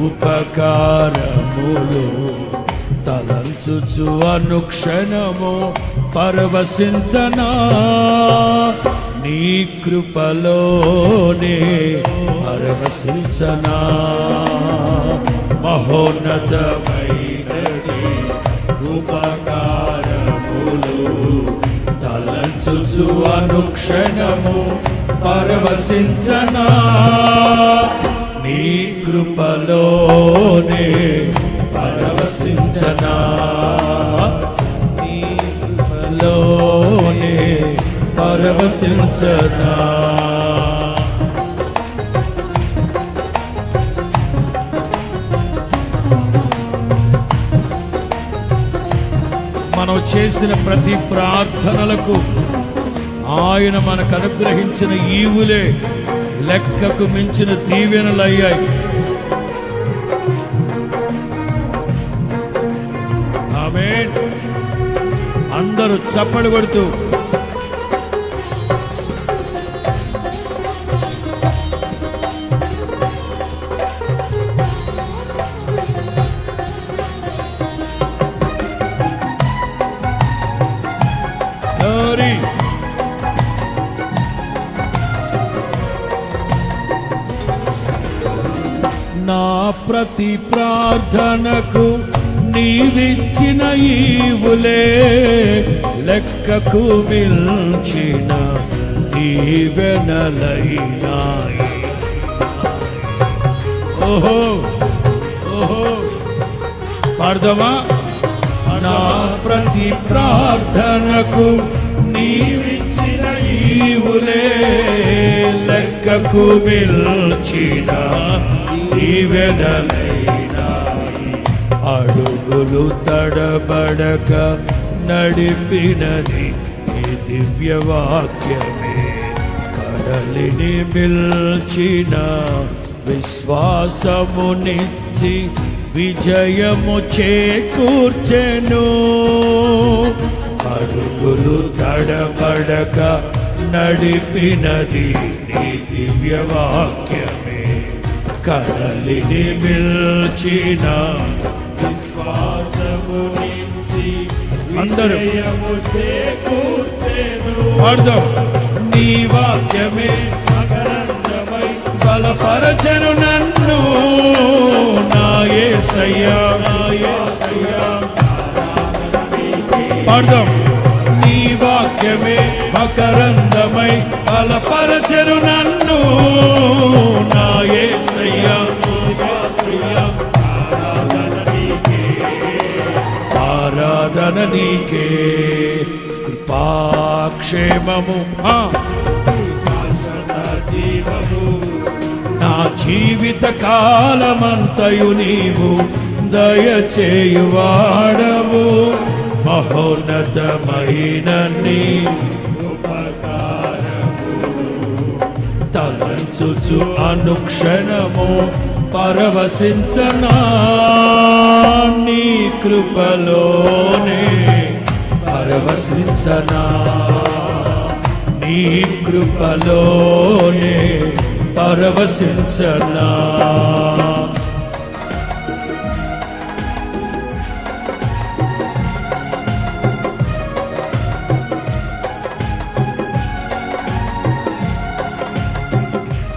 ఉపకారములు తలంచుచు అనుక్షణము పరవశించనా? నీ కృపలోనే పరవశించనా? మహోన్నతమైన ఉపకారములు తలంచుచు అనుక్షణము పరవశించనా? నీ కృపలోనే పరవశించనా? నీ కృపలోనే పరవశించనా? మనం చేసిన ప్రతి ప్రార్థనలకు ఆయన మనకు అనుగ్రహించిన ఈవులే లెక్కకు మించిన దీవెనలయ్యాయి. ఆమె అందరూ చప్పడి కొడుతూ ప్రతి ప్రార్థనకు నీవిచ్చిన ఈవులే లెక్కకు మిల్చిన దీవెనలైనాయి. ఓహో ఓహో. పాడదామా? నా ప్రతి ప్రార్థనకు నీవిచ్చిన ఈవులే లెక్కకు మిల్చిన దీవెనలైనాయి అడుగులు తడబడక నడిపినది ఈ దివ్యవాక్యమే. కడలిని మిల్చిన విశ్వాసమునిచ్చి విజయము చేకూర్చెను. అడుగులు తడబడక నడిపినది నీ దివ్యవాక్యమే. కడలిని మిల్చిన అందరూ పాడదాం. నీ వాక్యమే మకరందమై బలపరచను నన్ను. నా యేసయ్యా నా యేసయ్యా పాడదాం. ఆరాధన నీకే కృపాక్షేమము నా జీవిత కాలమంతయు నీవు దయచేయువాడవు. మహోన్నతమైన నీ తలంచుచు అనుక్షణము పరవశించనా నీ కృపలో. పరవశించనా నీ కృపలోనే పరవశించనా?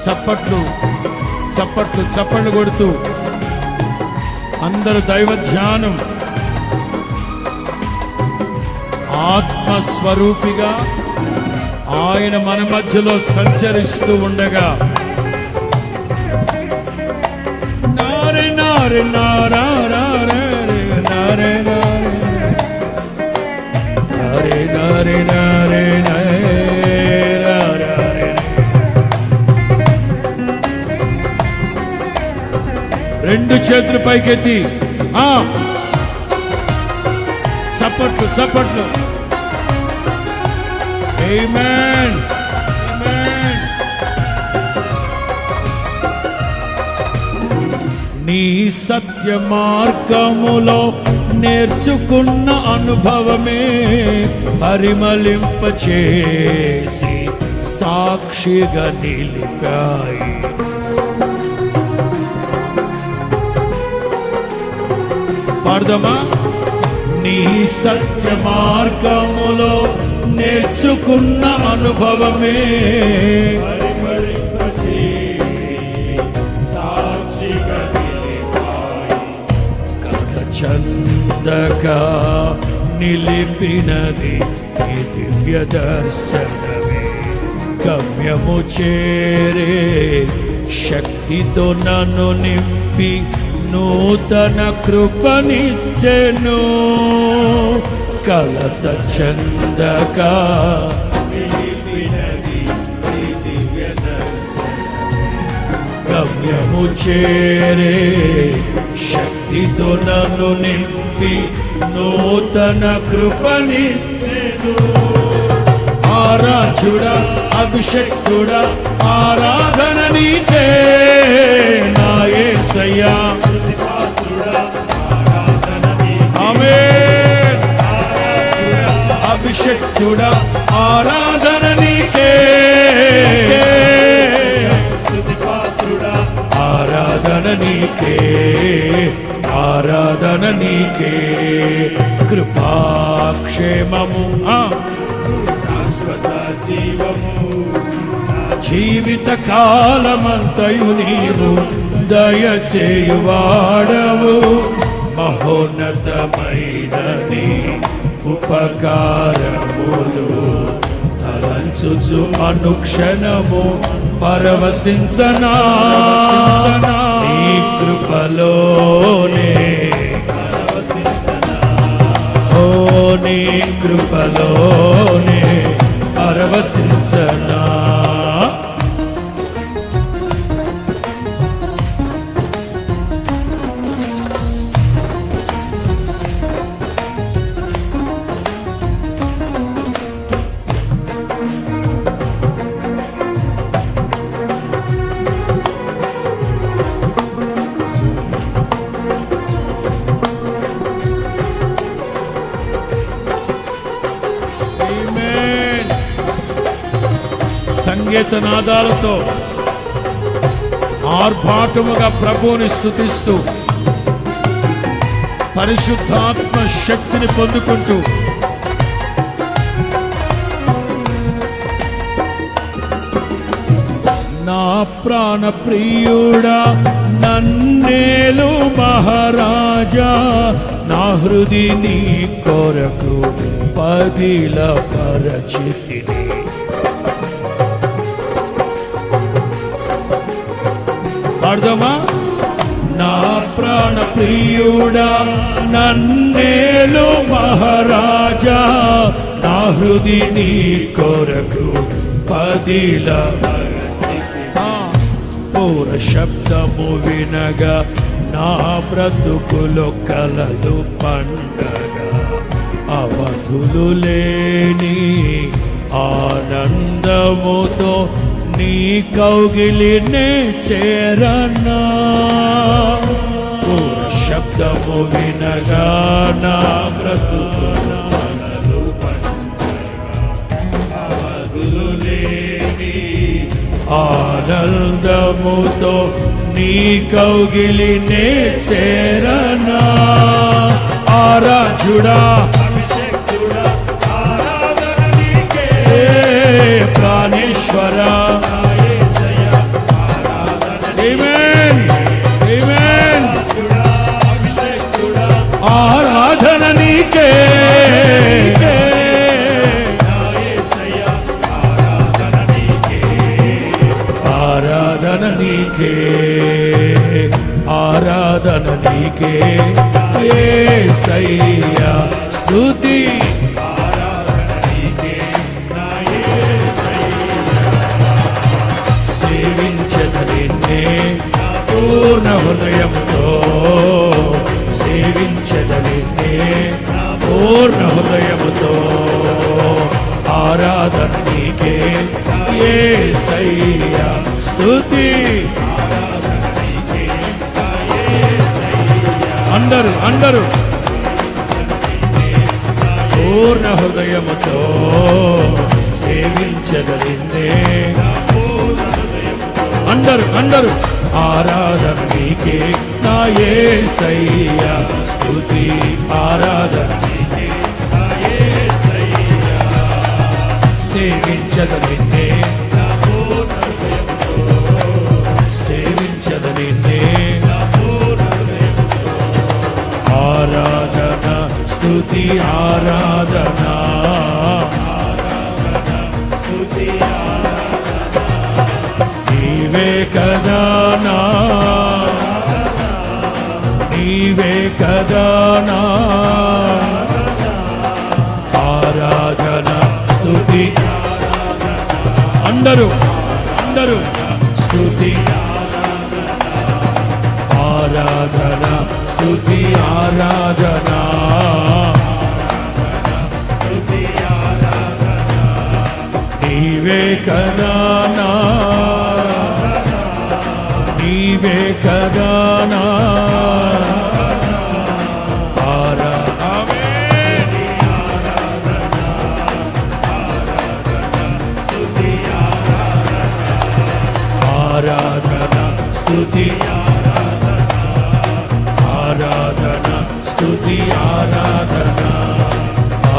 చప్పట్లు చప్పట్లు చప్పట్లు కొడుతూ అందరు దైవ ధ్యానం ఆత్మస్వరూపిగా ఆయన మన మధ్యలో సంచరిస్తూ ఉండగా నారే నారే నారా నారే నారే నారే నారే నారే నారే నారే రెండు చేతులు పైకెత్తి ఆ చప్పట్లు చప్పట్లు Amen. Amen. నీ సత్య మార్గములో నేర్చుకున్న అనుభవమే పరిమళింపచేసి సాక్షిగా నిలిపాయి పాడదామా నీ సత్య మార్గములో నేర్చుకున్న అనుభవమే. కథ చందగా నిలిపినది ఈ దివ్య దర్శనమే. గమ్యము చేరే శక్తితో నన్ను నింపి నూతన కృపనిచ్చెను. కలత చందక గమ్యము చేరే శక్తితో నన్ను నింపి నూతన కృపనిచ్చెను. ఆరాజుడా అభిషక్తుడా ఆరాధన నీకే. నా యేసయ్యా అభిషక్తుడా ఆరాధన నీకే. ఆరాధన నీకే. ఆరాధన నీకే. కృపాక్షేమము. శాశ్వత జీవము. జీవిత కాలమంతయు నీవు దయచేయువాడవు. మహోన్నతమైన నీ ఉపకారములు తలంచుచు అనుక్షణము పరవశించనా. నీ కృపలోనే ఓ నీ కృపలోనే పరవశించనా. సంగీత నాదాలతో ఆర్భాటముగా ప్రభువుని స్థుతిస్తూ పరిశుద్ధాత్మ శక్తిని పొందుకుంటూ నా ప్రాణ ప్రియుడా నన్నేలు మహారాజా నా హృది నీ కొరకు పదిల పరచిత పాడదామా? నా ప్రాణ ప్రియుడా నన్నేలు మహారాజా. నా హృది నీ కొరకు పదిల పూర శబ్దము వినగా నా బ్రతుకులో కలలు పండగ. అవధులు లేని ఆనందముతో నీ కౌగిలినే చేరనా? పూర శబ్దము వినగా నా బ్రతుకులో ఆనందముతో నీ కౌగిలినే చేరనా? ఆరాజుడా యేసయ్య స్థుతి అందరూ అందరూ. పూర్ణ హృదయముతో సేవించగలిందే అందరూ అందరూ. ఆరాధన నీకే నా యేసయ్య స్థుతి ఆరాధన నీకే స్తుతి ఆరాధన. నీవే కదా నా. నీవే కదా నా. ఆరాధన స్తుతి అందరూ అందరూ స్తుతి ఆరాధన స్తుతి ఆరాధన. కదా నీవే కదా నా ఆరాధన స్తుతి ఆరాధన స్తుతి ఆరాధన.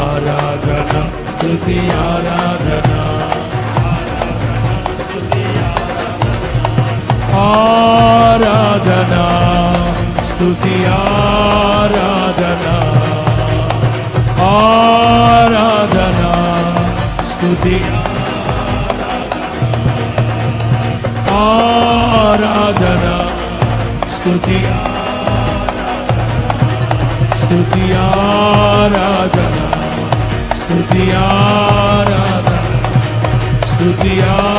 ఆరాధన స్తుతి ఆరాధన. ఆరాధనా స్థుతి ఆరాధనా. ఆరాధనా స్థుతి ఆరాధనా. స్థుతి స్థుతి ఆరాధనా. స్థుతి ఆరాధనా స్థుతి శబరి